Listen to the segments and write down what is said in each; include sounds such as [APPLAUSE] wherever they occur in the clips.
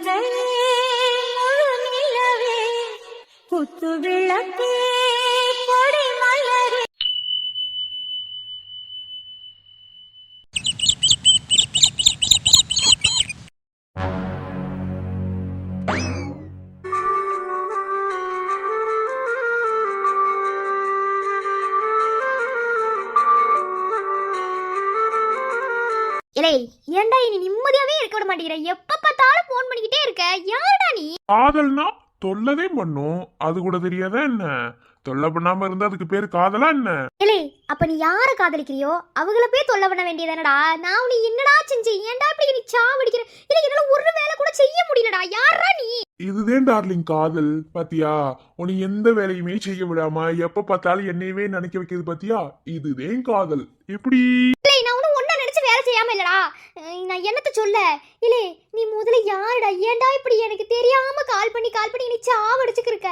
முழு நிலவே குத்து விளக்கே தொல்லதே பண்ணும்? அது கூட தெரியாதா என்ன? தொல்லை பண்ணாம இருந்தா அதுக்கு பேரு காதலா என்ன? இலே அப்ப நீ யார காதலிக்கிறியோ அவங்கள போய் தொல்லை பண்ண வேண்டியதானடா. நான் உனக்கு என்னடா செஞ்சு ஏன்டா இப்படி நீ சாவடிக்கிற? இல்ல என்னால ஒரு வேலை கூட செய்ய முடியலடா. யாரா நீ? இதுதான் டார்லிங் காதல் பாத்தியா? உன்னை எந்த வேலையுமே செய்ய விடாம எப்ப பார்த்தாலும் என்னையவே நினைக்க வைக்கிறது பாத்தியா? இதுதான் காதல். எப்படி? இல்லை நான் ஒன்றும் ஒன்றா நினச்சி வேலை செய்யாம இல்லடா. அஹ் நான் என்னத்த சொல்ல? இல்லை நீ முதல்ல யாருடா? ஏன்டா இப்படி எனக்கு தெரியாம கால் பண்ணி கால் பண்ணி நீ சாவடிச்சுக்கிருக்க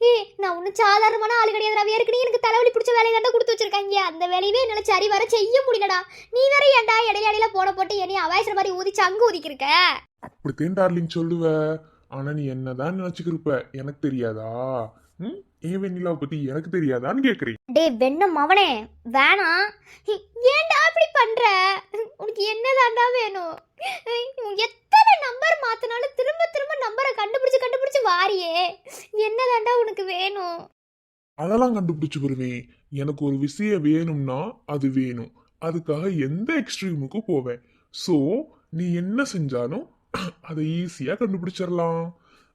ஏ நான் ஒன்றும் சாதாரணமான ஆளு கிடையாதுடா. ஏற்கனவே எனக்கு தலைவலி பிடிச்ச வேலையை தான் கொடுத்து வச்சிருக்காங்க அந்த வேலையவே என்னால் சரி வர செய்ய முடியலடா. நீ வேற ஏன்டா இடையில இடையில போட்டு என்னைய அவாய்ச்சற மாதிரி ஊதி சங்கு ஊதிக்கிருக்க அப்படித்தான் டார்லிங் சொல்லுவ. ஆனா நீ என்னதான் நினைச்சுக்கிருப்ப? எனக்கு தெரியாதா? ம்? ஏன் வெண்ணிலாவை பத்தி எனக்கு தெரியாதான்னு கேக்குறீங்க. டே வெண்ணம் அவனே வேணாம். ஏன்டா இப்படி பண்ற? உனக்கு என்னதாண்டா வேணும்? எத்தனை நம்பர் மாத்தினாலும் திரும்ப திரும்ப நம்பரை கண்டுபிடிச்சு கண்டுபிடிச்சு வாரியே. என்னதாண்டா உனக்கு வேணும்? அதெல்லாம் கண்டுபிடிச்சு வருவேன் எனக்கு ஒரு விஷயம் வேணும்னா அது வேணும். அதுக்காக எந்த எக்ஸ்ட்ரீமுக்கும் போவேன்? ஸோ நீ என்ன செஞ்சாலும் அதை ஈஸியாக கண்டுபிடிச்சிடலாம்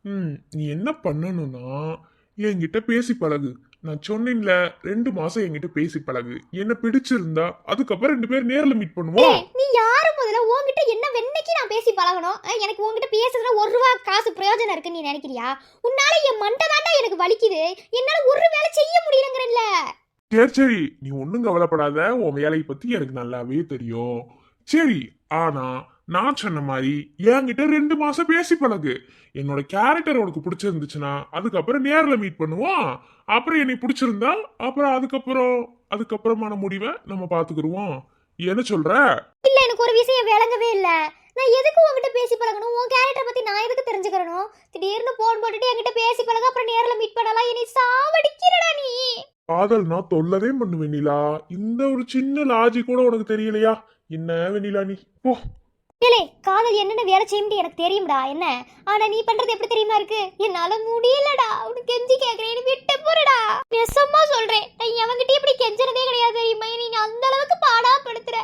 ம் நீ என்ன பண்ணணும்னா என்கிட்ட பேசி பழகு. நான் சொன்னேன்ல ரெண்டு மாசம் என்கிட்ட பேசி பழகு. என்ன பிடிச்சிருந்தா அதுக்கப்புறம் ரெண்டு பேரும் நேர்ல மீட் பண்ணுவோம். நீ யாரு முதல்ல? உன்கிட்ட என்ன வெண்ணைக்கு நான் பேசி பழகணும்? எனக்கு உன்கிட்ட பேசுறதுல ஒரு ரூபா காசு பிரயோஜனம் இருக்குன்னு நீ நினைக்கிறியா? உன்னால என் மண்டை தாண்டா எனக்கு வலிக்குது. என்னால ஒரு வேலை செய்ய முடியலங்கிறல்ல சரி சரி. நீ ஒன்றும் கவலைப்படாத. உன் வேலையை பத்தி எனக்கு நல்லாவே தெரியும். சரி ஆனா நான் சொன்ன மாதிரி என்கிட்ட ரெண்டு மாசம் பேசி பழகு. என்னோட கேரக்டர் உனக்கு பிடிச்சிருந்துச்சுன்னா அதுக்கப்புறம் நேர்ல மீட் பண்ணுவோம். அப்புறம் என்னை பிடிச்சிருந்தா அப்புறம் அதுக்கப்புறம் அதுக்கப்புறமான முடிவை நம்ம பாத்துக்கிடுவோம் என்ன சொல்ற? இல்ல எனக்கு ஒரு விஷயம் விளங்கவே இல்ல. நான் எதுக்கு உன்கிட்ட பேசி பழகணும்? உன் கேரக்டர் பத்தி நான் எதுக்கு தெரிஞ்சுக்கிறணும்? திடீர்னு போன் போட்டுட்டு என்கிட்ட பேசி பழக அப்புறம் நேர்ல மீட் பண்ணலாம். என்னை சாவடிக்கிறடா நீ. காதல்னா தொல்லவே பண்ணு வெண்ணிலா இந்த ஒரு சின்ன லாஜி கூட உனக்கு தெரியலையா? என்ன வெண்ணிலா நீ? போ. ஏலே காதல் என்னென்ன வேலை செய்ய எனக்கு தெரியும்டா என்ன? ஆனா நீ பண்றது எப்படி தெரியுமா இருக்கு? என்னால முடியலடா உனக்கு கெஞ்சி கேக்குறேன் விட்டு போறடா. நெசமா சொல்றேன். நான் எவன்கிட்ட இப்படி கெஞ்சறதே கிடையாது. தெரியுமா நீ அந்த அளவுக்கு பாடா படுத்துற.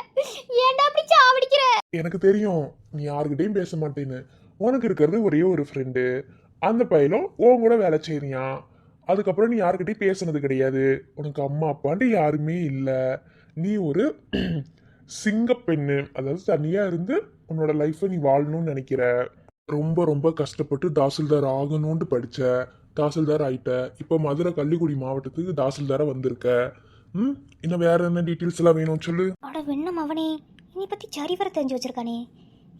ஏன்டா அப்படி சாவடிக்கிற? எனக்கு தெரியும் நீ யாருக்கிட்டையும் பேச மாட்டேன்னு. உனக்கு இருக்கிறது ஒரே ஒரு ஃப்ரெண்டு அந்த பையனும் உன் கூட வேலை செய்றியான் அதுக்கப்புறம் நீ யாருக்கிட்டையும் பேசுனது கிடையாது. உனக்கு அம்மா அப்பான்ட்டு யாருமே இல்லை. நீ ஒரு சிங்கப்பெண்ணு. அதாவது தனியாக இருந்து உன்னோட லைஃப்பை நீ வாழணும்னு நினைக்கிற. ரொம்ப ரொம்ப கஷ்டப்பட்டு தாசில்தார் ஆகணும்னு படிச்ச தாசில்தார் ஆயிட்ட. இப்போ மதுரை கள்ளிக்குடி மாவட்டத்துக்கு தாசில்தாராக வந்திருக்க. ம்? இன்னும் வேற என்ன டீட்டெயில்ஸ் எல்லாம் வேணும் சொல்லு? அட வெண்ணம் அவனே. என்னை பத்தி சரிவர தெரிஞ்சு வச்சிருக்கானே.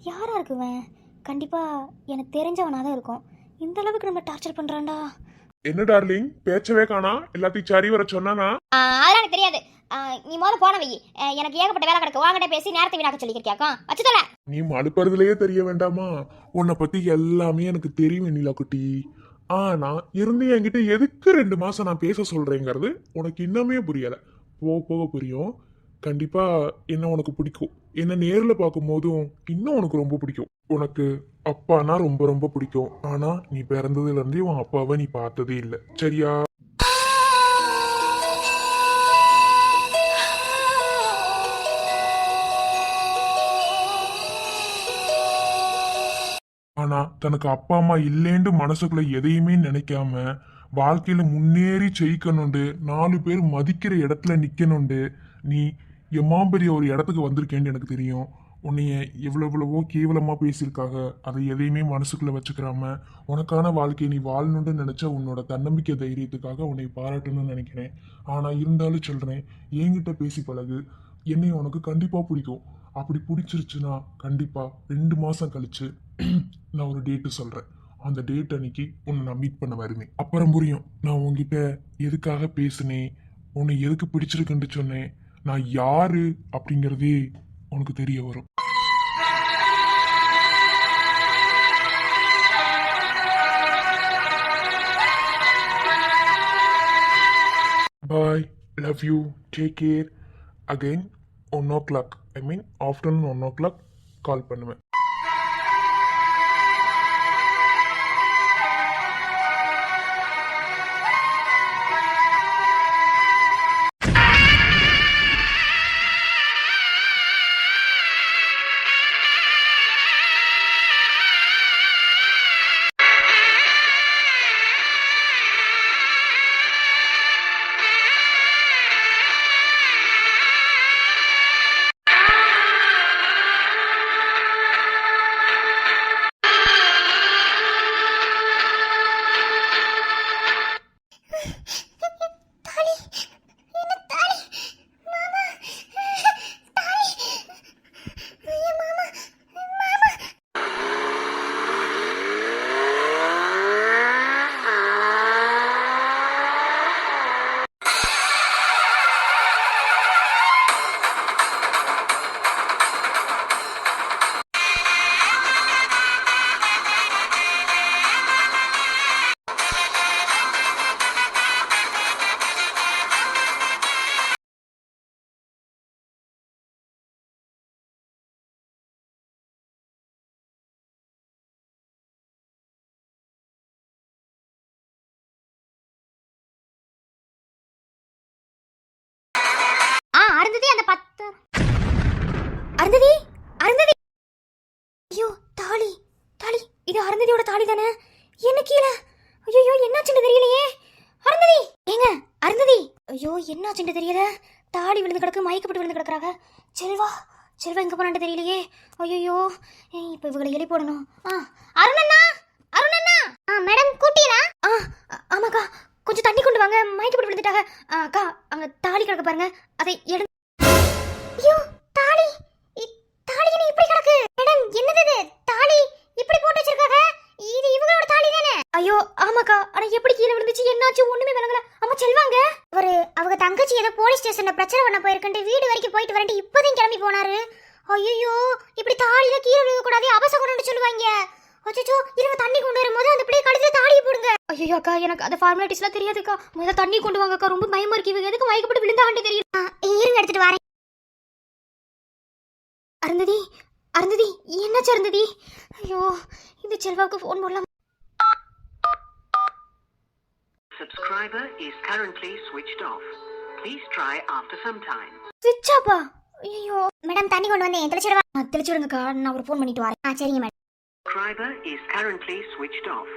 யாரா இருக்குவன்? கண்டிப்பா எனக்கு தெரிஞ்சவனா தான் இருக்கும். இந்த அளவுக்கு நம்ம டார்ச்சர் பண்றான்டா. என்ன டார்லிங் பேச்சவே காணா. எல்லாத்தையும் சரி வர சொன்னானா? அதெல்லாம் எனக்கு தெரியாது. நீ முதல்ல போன வை. எனக்கு ஏகப்பட்ட வேலை கிடக்கு. வாங்கிட்ட பேசி நேரத்தை வீணாக்க சொல்லியிருக்கியாக்கா வச்சு தொலை நீ மடுப்பறதுலயே தெரிய வேண்டாமா? உன்னை பத்தி எல்லாமே எனக்கு தெரியும் நிலா குட்டி. ஆனா இருந்து என்கிட்ட எதுக்கு ரெண்டு மாசம் நான் பேச சொல்றேங்கிறது உனக்கு இன்னமே புரியல. போக போக புரியும். கண்டிப்பா என்ன உனக்கு பிடிக்கும்? என்ன நேர்ல பார்க்கும் போதும் இன்னும் உனக்கு ரொம்ப பிடிக்கும். உனக்கு அப்பானா ரொம்ப ரொம்ப பிடிக்கும். ஆனா நீ பிறந்ததுல இருந்தே உன் அப்பாவை நீ பார்த்ததே இல்லை. சரியா? ஆனா தனக்கு அப்பா அம்மா இல்லேன்னு மனசுக்குள்ள எதையுமே நினைக்காம வாழ்க்கையில முன்னேறி ஜெயிக்கணுண்டு நாலு பேர் மதிக்கிற இடத்துல நிக்கணுண்டு. நீ எம்மாம்பெரிய ஒரு இடத்துக்கு வந்திருக்கேன்னு எனக்கு தெரியும். உன்னைய எவ்வளவு எவ்வளவோ கேவலமா பேசியிருக்காங்க அதை எதையுமே மனசுக்குள்ள வச்சுக்கிறாம உனக்கான வாழ்க்கையை நீ வாழணும்னு நினைச்ச உன்னோட தன்னம்பிக்கை தைரியத்துக்காக உன்னை பாராட்டணும்னு நினைக்கிறேன். ஆனா இருந்தாலும் சொல்றேன் என்கிட்ட பேசி பழகு. என்னை உனக்கு கண்டிப்பா பிடிக்கும். அப்படி பிடிச்சிருச்சுன்னா கண்டிப்பாக ரெண்டு மாதம் கழித்து [CLEARS THROAT] நான் ஒரு டேட்டு சொல்கிறேன் அந்த டேட் அன்னைக்கு உன்னை நான் மீட் பண்ண வருவேன். அப்புறம் புரியும். நான் உங்ககிட்ட எதுக்காக பேசினேன்? உன்னை எதுக்கு பிடிச்சிருக்குன்னு சொன்னேன். நான் யாரு அப்படிங்கிறதே உனக்கு தெரிய வரும். Bye love you take care again one o'clock I mean afternoon one o'clock call பண்ணுவேன் அருந்ததியோட தாலி தானே? என்ன கீழே? ஐயோ என்னாச்சுன்னு தெரியலையே. அருந்ததி! ஏங்க அருந்ததி! ஐயோ என்னாச்சுன்னு தெரியல. தாடி விழுந்து கிடக்கு மயக்கப்பட்டு விழுந்து கிடக்குறாங்க. செல்வா செல்வா எங்க போனான்னு தெரியலையே. ஐயோ இப்போ இவங்களை எலி போடணும் ஆ அருணண்ணா! அருணண்ணா! ஆ மேடம் கூட்டியரா ஆ ஆமாக்கா கொஞ்சம் தண்ணி கொண்டு வாங்க. மயக்கப்பட்டு விழுந்துட்டாங்க. ஆ, அக்கா அங்க தாலி கிடக்க பாருங்க. அதை எடு ஐயோ தாலி! தாலி என்ன இப்படி கிடக்கு? மேடம் என்னது தாலி இப்படி போட்டு வச்சிருக்காங்க? இது இவங்களோட தாலி தானே? ஐயோ ஆமாக்கா. ஆனா எப்படி கீழே விழுந்துச்சு? என்னாச்சு? ஒண்ணுமே விளங்கல. அம்மா செல்வாங்க? ஒரு அவங்க தங்கச்சி ஏதோ போலீஸ் ஸ்டேஷன்ல பிரச்சனை பண்ண போயிருக்கன்ட்டு வீடு வரைக்கும் போயிட்டு வரேன் இப்போதையும் கிளம்பி போனாரு. ஐயோ இப்படி தாலியில கீழே விழுக கூடாது அபசகுணம்னு சொல்லுவாங்க. அச்சோ இருங்க தண்ணி கொண்டு வரும்போது அந்த பிள்ளை கடைசியில தாலியை போடுங்க. ஐயோ அக்கா எனக்கு அந்த ஃபார்மாலிட்டிஸ்லாம் தெரியாதுக்கா. முதல்ல தண்ணி கொண்டு வாங்கக்கா ரொம்ப பயமா இருக்கு இவங்க. எதுக்கு மயக்கப்பட்டு விழுந்தாண்டே தெரியல இருங்க எடுத்துட்டு வரேன். அருந்ததி அருந்ததி என்னாச்சு அருந்ததி? ஐயோ இந்த செல்வாவுக்கு ஃபோன் போடலாம். Subscriber is currently switched off. Please try after some time. ஆப்பா ஐயோ மேடம் தண்ணி கொண்டு வந்தேன். தெளிச்சிடுவா நான் ஒரு ஃபோன் பண்ணிட்டு வரேன். ஆ சரிங்க madam Subscriber is currently switched off.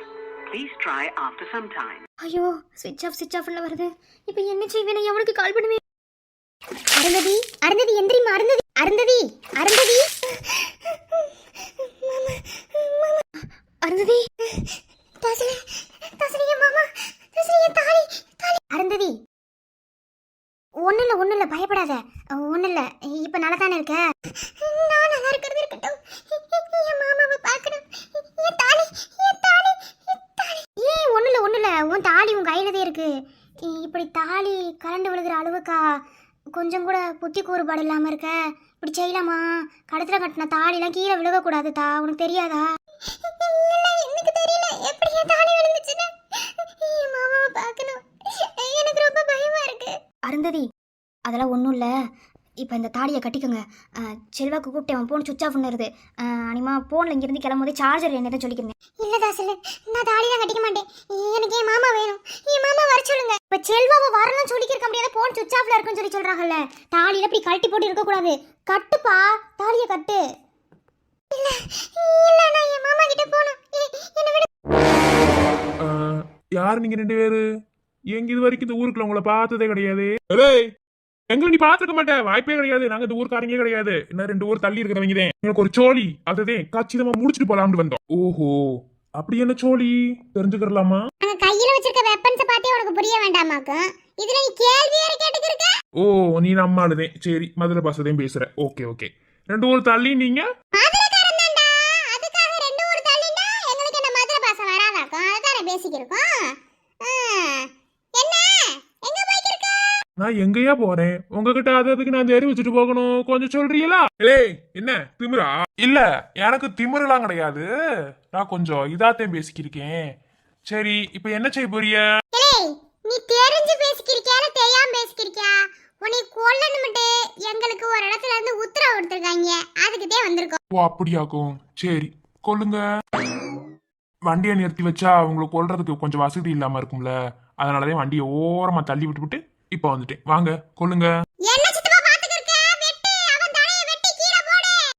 Please try after some time. ஐயோ ஸ்விட்ச் ஆஃப் ஸ்விட்ச் ஆஃப்ல வருது. இப்போ என்ன செய்வேன்? எவனுக்கு கால் பண்ணுவேன்? அருந்ததி அருந்ததி எந்திரிமா அருந்ததி. அருந்ததி அருந்ததி. அருந்ததி மாமா அருந்ததி ஒண்ணு இல்ல ஒண்ணு இல்ல பயப்படாத. ஒண்ணு இல்ல இப்ப நல்லா தானே இருக்க? நான் நல்லா இருக்கிறது இருக்கட்டும். என் மாமாவை பார்க்கணும். என் தாலி என் தாலி என் ஏய் ஒண்ணு இல்ல ஒண்ணு இல்ல உன் தாலி உன் கையில தான் இருக்கு. இப்படி தாலி கரண்டு விழுகிற அளவுக்கா கொஞ்சம் கூட புத்தி கூறுபாடு இல்லாம இருக்க? இப்படி செய்யலாமா? கடத்துல கட்டின தாலிலாம் கீழே விழுகக்கூடாது தா உனக்கு தெரியாதா? எனக்கு தெரியல. எப்படி என் தாலி விழுந்துச்சுன்னு? என் மாமாவை பார்க்கணும். எனக்கு ரொம்ப பயமா இருக்கு. அருந்ததி அதெல்லாம் ஒன்றும் இல்லை. இப்போ இந்த தாலியை கட்டிக்கோங்க. செல்வாக்கு கூப்பிட்டு அவன் ஃபோன் சுவிச் ஆஃப் பண்ணுறது. அனிமா ஃபோனில் இங்கேருந்து கிளம்பும்போது சார்ஜர் என்ன தான் சொல்லிக்கிறேன் இல்லை தாசல் நான் தாலியெல்லாம் கட்டிக்க மாட்டேன். எனக்கு என் மாமா வேணும். என் மாமா வர சொல்லுங்க. இப்போ செல்வாவை வரணும்னு சொல்லிக்கிருக்க முடியாது. ஃபோன் சுவிச் ஆஃப்ல இருக்குன்னு சொல்லி சொல்கிறாங்கல்ல தாலியில் இப்படி கழட்டி போட்டு இருக்கக்கூடாது. கட்டுப்பா. தாலியை கட்டு. இல்லை இல்லை நான் என் மாமா கிட்ட போகணும். என்னை விட. யார் நீங்க ரெண்டு பேரு? எங்க இது வரைக்கும் இந்த ஊருக்குள்ள உங்களை பார்த்ததே கிடையாது. ஏய் எங்க நீ பார்த்துக்க மாட்டே. வாய்ப்பே கிடையாது. நாங்க இந்த ஊர்க்காரங்க கிடையாது. இன்னும் ரெண்டு ஊர் தள்ளி இருக்கிறவங்க தான் எனக்கு ஒரு சோழி. அதுதான் கச்சிதமா முடிச்சிட்டு போலாம்னு வந்தோம். ஓஹோ அப்படி என்ன சோழி? தெரிஞ்சுக்கிறலாமா? அங்க கையில வச்சிருக்க வெப்பன்ஸ பார்த்தே உனக்கு புரிய வேண்டாமாக்கு. இதுல நீ கேள்வி வேற கேட்டுக்கிருக்க? ஓ நீ நம்ம ஆளுதேன் சரி மதுரை பாசதையும் பேசுற. Okay okay. ரெண்டு ஊர் தள்ளி நீங்க மதுரைக்காரன் தான்டா அதுக்காக ரெண்டு ஊர் தள்ளினா எங்களுக்கு என்ன மதுரை பாச வராதாக்கும் அதுதானே பேசிக்கிருக்கோம் ஆ, என்ன எங்க போய்க்கிருக்க நான் எங்கேயா போறேன்? உங்ககிட்ட அது அதுக்கு நான் தெரிவிச்சுட்டு போகணும். கொஞ்சம் சொல்றீங்களா? ஏய் என்ன? திமிரா? இல்ல எனக்கு திமிரெல்லாம் கிடையாது. நான் கொஞ்சம் இதாத்தையும் பேசிக்கிருக்கேன். சரி இப்போ என்ன செய்ய போறிய? நீ தெரிஞ்சு பேசிக்கிறியா தெரியாம பேசிக்கிறியா உன்னை கொல்லணும்ட்டு எங்களுக்கு ஒரு இடத்துல இருந்து உத்தரவு கொடுத்துருக்காங்க. அதுக்குதே வந்திருக்கோம். ஓ அப்படியாக்கும். சரி கொல்லுங்க. வண்டியை நிறுத்தி வச்சா உங்களுக்கு கொல்றதுக்கு கொஞ்சம் வசதி இல்லாம இருக்கும்ல. அதனாலதான் வண்டியை ஓரமா தள்ளி விட்டுவிட்டு இப்போ வந்துட்டேன். வாங்க போடு.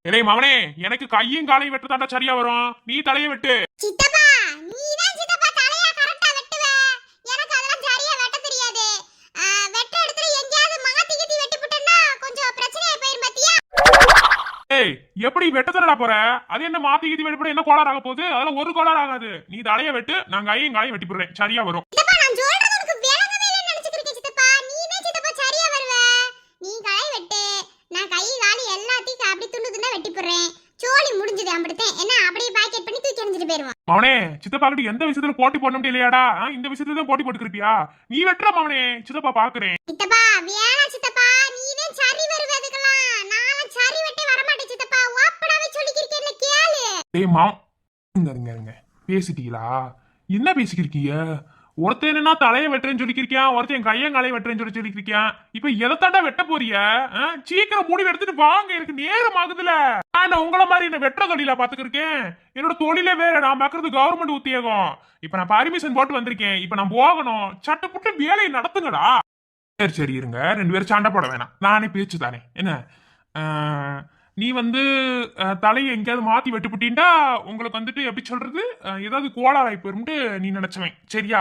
இலே மவனே எனக்கு கையும் காலையும் வெட்டு தாண்டா சரியா வரும். நீ தலையை வெட்டு. சித்தப்பா நீ தான் சித்தப்பா தலைய கரெக்டா வெட்டுவ. எனக்கு அதெல்லாம் சரியா வெட்ட தெரியாது. ஆ, வெட்ட இடத்துல எங்கேயாவது மாத்தி கித்தி வெட்டி புட்டேன்னா கொஞ்சம் பிரச்சனையா போயிரும் பாத்தியா? ஏய் எப்படி வெட்டத்தனடா போற? அது என்ன மாத்தி கீத்தி வெட்டு என்ன கோளாறு ஆக போகுது? அதெல்லாம் ஒரு கோளாறு ஆகாது. நீ தலையை வெட்டு நான் கையும் காலையும் வெட்டி போடுறேன் சரியா வரும் சித்தப்பா நான் சொல்றது உனக்கு விளங்கவே இல்லைன்னு நினைச்சுக்கிருக்கேன் சித்தப்பா நீ தான் சித்தப்பா சரியா வருவ நீ களை வெட்டு நான் கை காலி எல்லாத்தையும் அப்படி துண்டு துண்டா வெட்டி போடுறேன் சோலி முடிஞ்சது அப்படித்தான் என்ன அப்படியே பாக்கெட் பண்ணி தூக்கி எறிஞ்சிட்டு போயிருவோம் மவனே சித்தப்பா கிட்ட எந்த விஷயத்துல போட்டி போட முடியலையாடா? ஆ, இந்த விஷயத்துல தான் போட்டி போட்டுக்கிருப்பியா? நீ வெட்டுற மவனே சித்தப்பா பாக்குறேன். சித்தப்பா வேணாம் சித்தப்பா நீ தான் சரி வருவ அதுக்கெல்லாம். நான் சரி வெட்டி வரமாட்டேன் சித்தப்பா. ஓப்பனாவே சொல்லிக்கிருக்கேன்ல கேளு? டேய் மாம் இருங்க இருங்க இருங்க. பேசிட்டீங்களா? என்ன பேசிக்கிருக்கீங்க? ஒருத்தன் என்னன்னா தலையை வெட்டுறேன்னு சொல்லிக்கிருக்கியான் ஒருத்தன் கையன் காலையை வெட்டுறேன்னு சொல்லி சொல்லிக்கிருக்கியான் இப்ப எதைத்தாண்டா வெட்ட போறிய? ஆ? சீக்கிரம் முடிவு எடுத்துட்டு வாங்க எனக்கு நேரம் ஆகுதுல. நான் உங்கள மாதிரி என்ன வெட்டுற தொழில பாத்துக்கிருக்கேன். என்னோட தொழிலே வேற நான் பாக்குறது கவர்மெண்ட் உத்தியோகம். இப்ப நான் பர்மிஷன் போட்டு வந்திருக்கேன். இப்ப நான் போகணும். சட்டை புட்டு வேலையை நடத்துங்கடா. சரி சரி இருங்க. ரெண்டு பேரும் சண்டை போட வேணாம். நானே பேச்சு தானே. என்ன? நீ வந்து தலையை எங்கேயாவது மாற்றி வெட்டுப்புட்டீன்டா உங்களுக்கு வந்துட்டு எப்படி சொல்றது? ஏதாவது கோளாறாய் போயிரும்ட்டு நீ நினச்சவன். சரியா?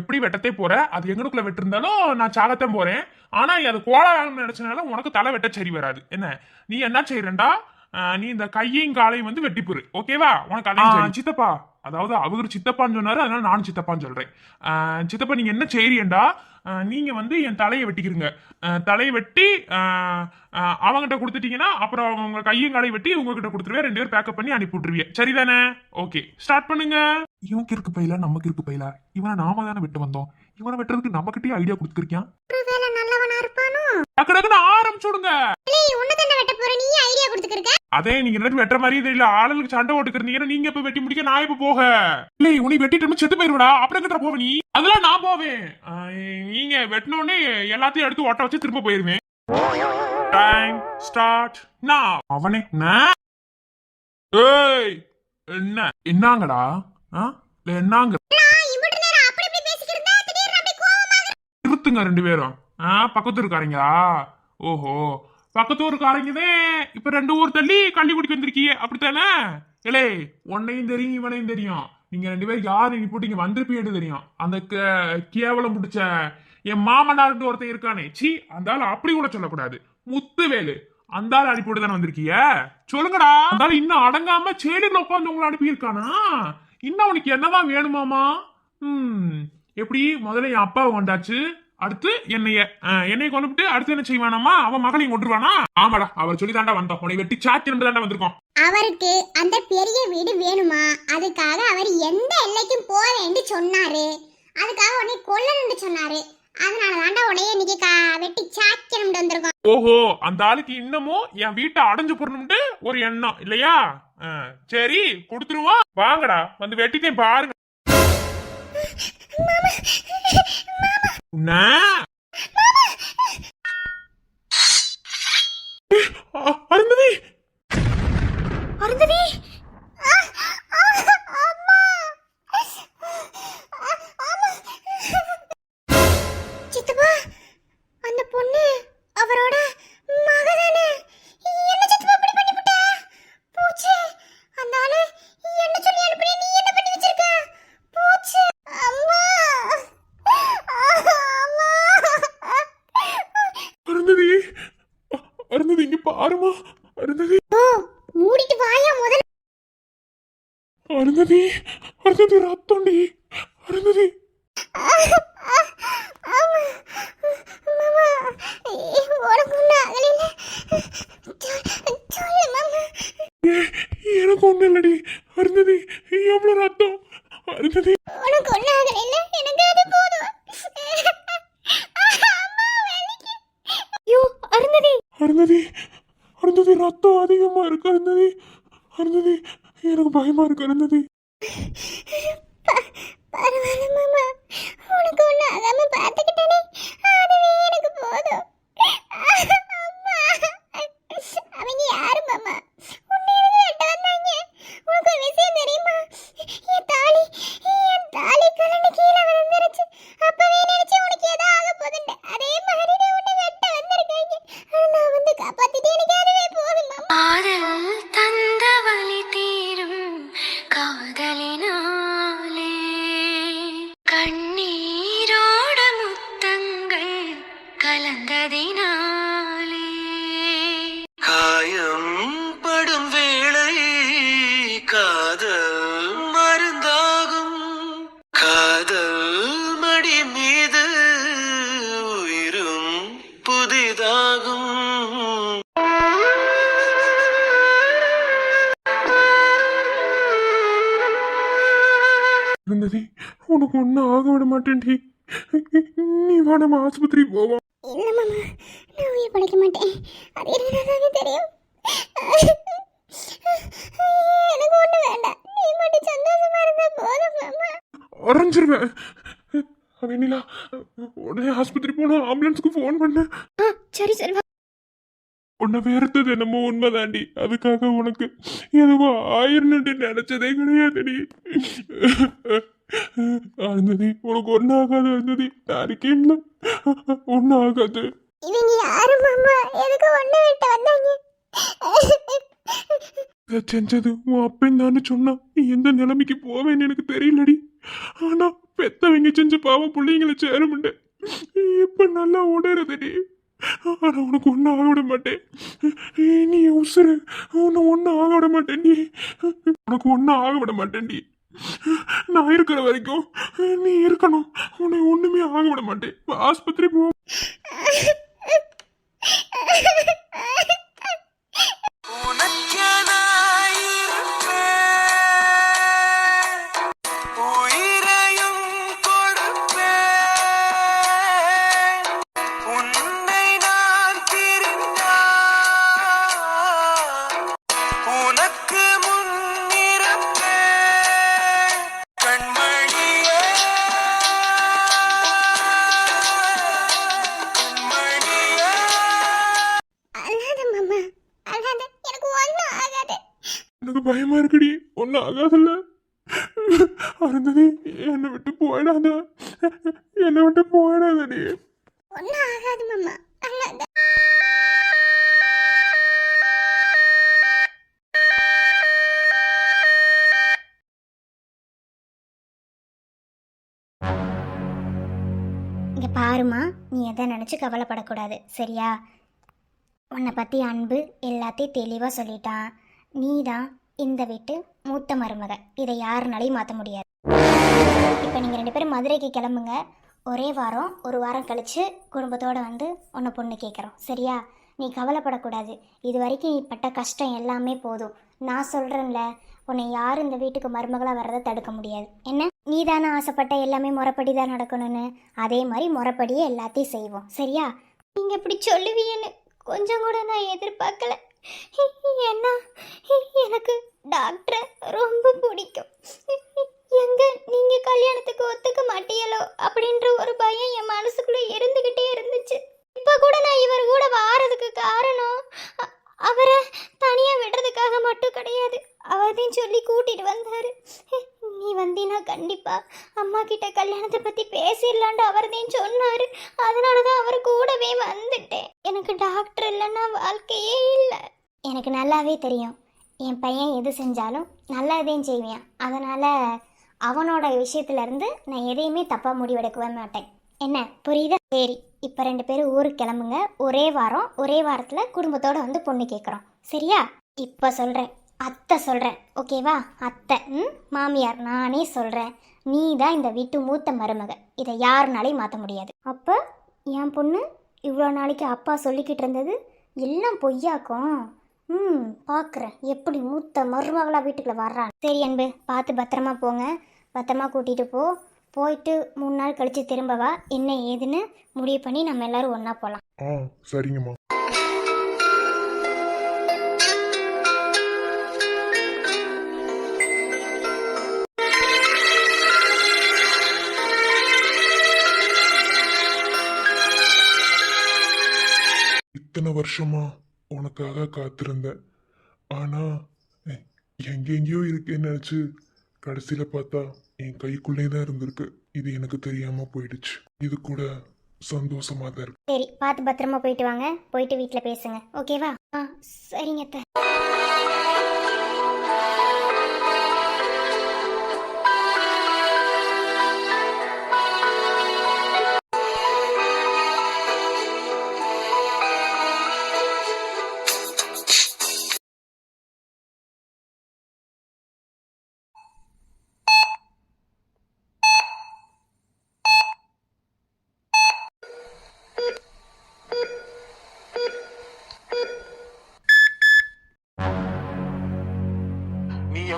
எப்படி வெட்டத்தே போற? அது எங்களுக்குள்ளே வெட்டிருந்தாலும் நான் சாகத்தான் போறேன். ஆனால் அது கோளாறான்னு நினைச்சனால உனக்கு தலை வெட்ட சரி வராது. என்ன? நீ என்ன செய்கிறேன்டா நீ இந்த கையையும் காலையும் வந்து வெட்டிப்புரு ஓகேவா உனக்கு அதையும் சித்தப்பா. அதாவது அவர் சித்தப்பான்னு சொன்னாரு அதனால நானும் சித்தப்பான்னு சொல்றேன். அஹ், சித்தப்பா நீங்க என்ன செய்றீண்டா அஹ், நீங்க வந்து என் தலையை வெட்டிக்கிறீங்க தலையை வெட்டி அவங்கிட்ட கொடுத்துட்டீங்கன்னா அப்புறம் உங்க கையும் காலையும் வெட்டி உங்ககிட்ட கொடுத்துருவேன் ரெண்டு பேரும் பேக்கப் பண்ணி அனுப்பி விட்டுருவீங்க சரிதானே? ஓகே ஸ்டார்ட் பண்ணுங்க. இவன் கிறுக்கு பையில? நமக்கு இருக்கு பையில? இவனை நாம தானே வெட்ட வந்தோம். இவனை வெட்டுறதுக்கு நம்ம கிட்டே ஐடியா கொடுத்துருக்கியான் ஒருவேளை நல்லவனா இருப்பானோ? டக்கு டக்குன்னு ஆரம்பிச்சு அதே நீங்க ரெண்டு வெட்டுற மாதிரியே தெரியல. ஆளுக்கு சண்டை ஓட்டுக்கிறீங்க நீங்க இப்ப வெட்டி முடிக்க நான் இப்ப போக. இல்லை உனி வெட்டிட்டு செத்து போயிருவடா. அப்புறம் கிட்ட போவ நீ? அதெல்லாம் நான் போவேன். நீங்க வெட்டினோடனே எல்லாத்தையும் எடுத்து ஒட்ட வச்சு திரும்ப போயிருவேன். டைம் ஸ்டார்ட் நான் அவனே ஏய் என்ன? என்னங்கடா? ஆ என்னங்க? இருத்துங்க ரெண்டு பேரும். பக்கத்து இருக்காருங்களா ஓஹோ. பக்கத்து தான். இப்ப ரெண்டு ஊர் தள்ளி கள்ளி குடிக்க வந்திருக்கீங்க. அப்படித்தானே? இலே உன்னையும் தெரியும் இவனையும் தெரியும். நீங்க ரெண்டு பேரும் யாரு நீ போட்டு இங்க வந்திருப்பீங்கன்னு தெரியும். அந்த கே- கேவலம் பிடிச்ச என் மாமனார்னு ஒருத்தன் இருக்கானே. சி அந்த ஆள் அப்படி கூட சொல்லக்கூடாது. முத்துவேலு அந்த ஆள் அனுப்பிவிட்டு தானே வந்திருக்கிய சொல்லுங்கடா. அந்த இன்னும் அடங்காம சேலில உட்காந்து உங்களை அனுப்பியிருக்கானா? இன்னும் அவனுக்கு என்னதான் வேணுமாமா? ம் எப்படி முதல்ல என் அப்பாவை கொண்டாச்சு? அடுத்து என்னைய என்னைய கொண்டுபிட்டு அடுத்து என்ன செய்வானாமா அவன் மகளையும் கொண்டுருவானா ஆமாடா அவர் சொல்லி தாண்டா வந்தோம். உன்னை வெட்டி சாத்தி தாண்டா வந்திருக்கோம். அவருக்கு அந்த பெரிய வீடு வேணுமா? அதுக்காக அவர் எந்த எல்லைக்கும் போறேன்னு சொன்னாரு. அதுக்காக உன்னை கொல்லணும்னு சொன்னாரு. அதனால தாண்டா உன்னைய இன்னைக்கு வெட்டி சாக்கணும்னு வந்திருக்கோம். ஓஹோ அந்த ஆளுக்கு இன்னமும் என் வீட்டை அடைஞ்சு போடணும்ட்டு ஒரு எண்ணம் இல்லையா? சரி கொடுத்துருவோம். வாங்கடா வந்து வெட்டிட்டேன் பாருங்க. உன்ன அருந்ததி ரத்தம்டி அருந்ததி. எனக்கு ஒண்ணு இல்லடி. அருந்ததி எவ்வளவு ரத்தம்? அருந்ததி. உனக்கு ஒன்றும் ஆகலைல்ல எனக்கு அது போதும் ஐயோ அருந்ததி. அருந்ததி அருந்ததி ரத்தம் அதிகமா இருக்கு அருந்ததி. அருந்ததி எனக்கு பயமா இருக்கு அருந்ததி. பரவாயில்ல மாமா. உனக்கு ஒன்று ஆகாம பார்த்துக்கிட்டேனே. அதுவே எனக்கு போதும். ஒன்றும் ஆக விட மாட்டேன்டி. நீ வா நம்ம ஆஸ்பத்திரி போவோம். இல்ல மாமா நான் உயிர் படைக்க மாட்டேன். அது என்னதானே தெரியும்? எனக்கு ஒண்ணு வேண்டாம். நீ மட்டும் சந்தோஷமா இருந்தா போதும் மாமா. அரைஞ்சிருவேன். வெண்ணிலா உடனே ஆஸ்பத்திரி போனா ஆம்புலன்ஸ்க்கு ஃபோன் பண்ண. சரி செல்வா உன்னை வெறுத்தது என்னமோ உண்மைதாண்டி. அதுக்காக உனக்கு எதுவோ ஆயிரண்டு நினைச்சதே கிடையாதுடி. [LAUGHS] அருந்ததி உனக்கு ஒன்றும் ஆகாது அருந்ததி. யாருக்கே இல்லை ஒன்றும் ஆகாது [LAUGHS] இவங்க யாரு மாமா? எதுக்கு ஒண்ணு விட்டு வந்தாங்க? செஞ்சது உன் அப்பன் தானே சொன்னா நீ எந்த நிலைமைக்கு போவேன்னு எனக்கு தெரியலடி. ஆனா பெத்தவங்க செஞ்ச பாவம் பிள்ளைங்களை சேர முடியேன் இப்ப நல்லா உணருதுடி ஆனா உனக்கு ஒன்றும் ஆக விட மாட்டேன். நீ உசுறு. உன்னை ஒன்றும் ஆக விட மாட்டேன்டி. உனக்கு ஒன்றும் ஆக விட மாட்டேன்டி. நான் இருக்கிற வரைக்கும் நீ இருக்கணும் உன்னை ஒண்ணுமே ஆக விட மாட்டேன் ஆஸ்பத்திரி போ உனக்கெனாயிருப்பேன். ஆகாதுல்ல. அருந்ததி என்னை விட்டு போயிடாத. என்னை விட்டு போயிடாதடி ஒன்றும் ஆகாது மாமா. பாருமா நீ எதை நினச்சி கவலைப்படக்கூடாது சரியா? உன்னை பற்றி அன்பு எல்லாத்தையும் தெளிவாக சொல்லிட்டான். நீ தான் இந்த வீட்டு மூத்த மருமக. இதை யாருனாலையும் மாற்ற முடியாது. இப்போ நீங்கள் ரெண்டு பேரும் மதுரைக்கு கிளம்புங்க. ஒரே வாரம் ஒரு வாரம் கழித்து குடும்பத்தோடு வந்து உன்னை பொண்ணு கேட்குறோம் சரியா? நீ கவலைப்படக்கூடாது. இது வரைக்கும் நீ பட்ட கஷ்டம் எல்லாமே போதும். நான் சொல்கிறேன்ல உன்னை யாரும் இந்த வீட்டுக்கு மருமகளாக வர்றதை தடுக்க முடியாது. என்ன? நீ தானே ஆசைப்பட்ட எல்லாமே முறைப்படி தான் நடக்கணும்னு. அதே மாதிரி முறைப்படியே எல்லாத்தையும் செய்வோம். சரியா? நீங்கள் இப்படி சொல்லுவீன்னு கொஞ்சம் கூட நான் எதிர்பார்க்கல. ஏன்னா எனக்கு டாக்டரை ரொம்ப பிடிக்கும். எங்க நீங்க கல்யாணத்துக்கு ஒத்துக்க மாட்டீங்களோ அப்படின்ற ஒரு பயம் என் மனசுக்குள்ள இருந்துகிட்டே இருந்துச்சு. இப்ப கூட நான் இவர் கூட வாரதுக்கு காரணம் அவரை தனியா விடுறதுக்காக மட்டும் கிடையாது. அவரையும் சொல்லி கூட்டிட்டு வந்தாரு. நீ வந்தீனா கண்டிப்பா அம்மா கிட்ட கல்யாணத்தை பத்தி பேசிடலான்ட்டு அவர்தான் சொன்னாரு. அதனாலதான் அவர் கூடவே வந்துட்டேன். எனக்கு டாக்டர் இல்லைன்னா வாழ்க்கையே இல்லை. எனக்கு நல்லாவே தெரியும். என் பையன் எது செஞ்சாலும் நல்லதையும் செய்வேன். அதனால் அவனோட விஷயத்துல இருந்து நான் எதையுமே தப்பாக முடிவெடுக்கவே மாட்டேன். என்ன? புரியுதா? சரி இப்போ ரெண்டு பேரும் ஊருக்கு கிளம்புங்க. ஒரே வாரம் ஒரே வாரத்தில் குடும்பத்தோட வந்து பொண்ணு கேட்குறோம் சரியா? இப்போ சொல்கிறேன் அத்தை சொல்கிறேன் ஓகேவா அத்தை ம்? மாமியார் நானே சொல்கிறேன் நீ தான் இந்த வீட்டு மூத்த மருமக. இதை யாருனாலையும் மாற்ற முடியாது. அப்போ என் பொண்ணு இவ்வளோ நாளைக்கு அப்பா சொல்லிக்கிட்டு இருந்தது? எல்லாம் பொய்யாக்கும். ம் பார்க்குறேன் எப்படி மூத்த மருமகளாக வீட்டுக்குள்ளே வர்றான்? சரி அன்பு பார்த்து பத்திரமா போங்க. பத்திரமா கூட்டிகிட்டு போ. போயிட்டு மூணு நாள் கழித்து திரும்பவா என்ன ஏதுன்னு முடிவு பண்ணி நம்ம எல்லாரும் ஒன்றா போகலாம் ஆ சரிங்கம்மா. இத்தனை வருஷமா உனக்காக காத்திருந்தேன். ஆனால் எங்கெங்கேயோ இருக்கேன்னு நினச்சி கடைசியில் பார்த்தா என் கைக்குள்ளே தான் இருந்திருக்கு. இது எனக்கு தெரியாம போயிடுச்சு. இது கூட சந்தோஷமா தான் இருக்கு. சரி பார்த்து பத்திரமா போயிட்டு வாங்க. போயிட்டு வீட்டில் பேசுங்க. ஓகேவா? ஆ சரிங்க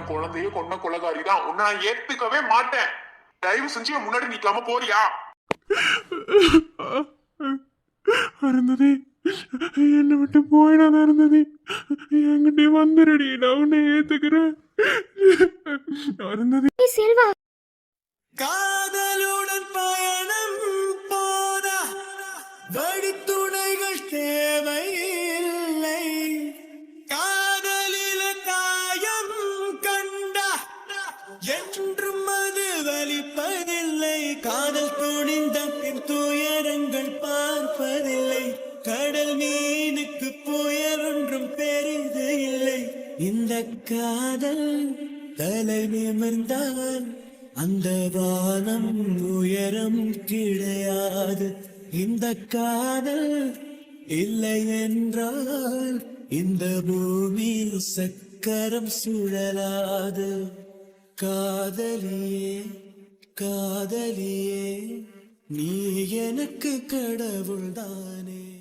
என் குழந்தைய கொன்ன கொலகாரி தான். உன்னை நான் ஏத்துக்கவே மாட்டேன். தயவு செஞ்சு முன்னாடி நிக்காம போறியா? அருந்ததி என்னை விட்டு போயிடாத அருந்ததி. என்கிட்ட வந்துடுடி நான் உன்னை ஏத்துக்கிறேன். அருந்ததி. செல்வா. காதலுடன் அமர்ந்தவர் அந்த வானம் உயரம் கிடையாது. இந்த காதல் இல்லை என்றால் இந்த பூமி சக்கரம் சுழலாது. காதலியே காதலியே நீ எனக்கு கடவுள்தானே.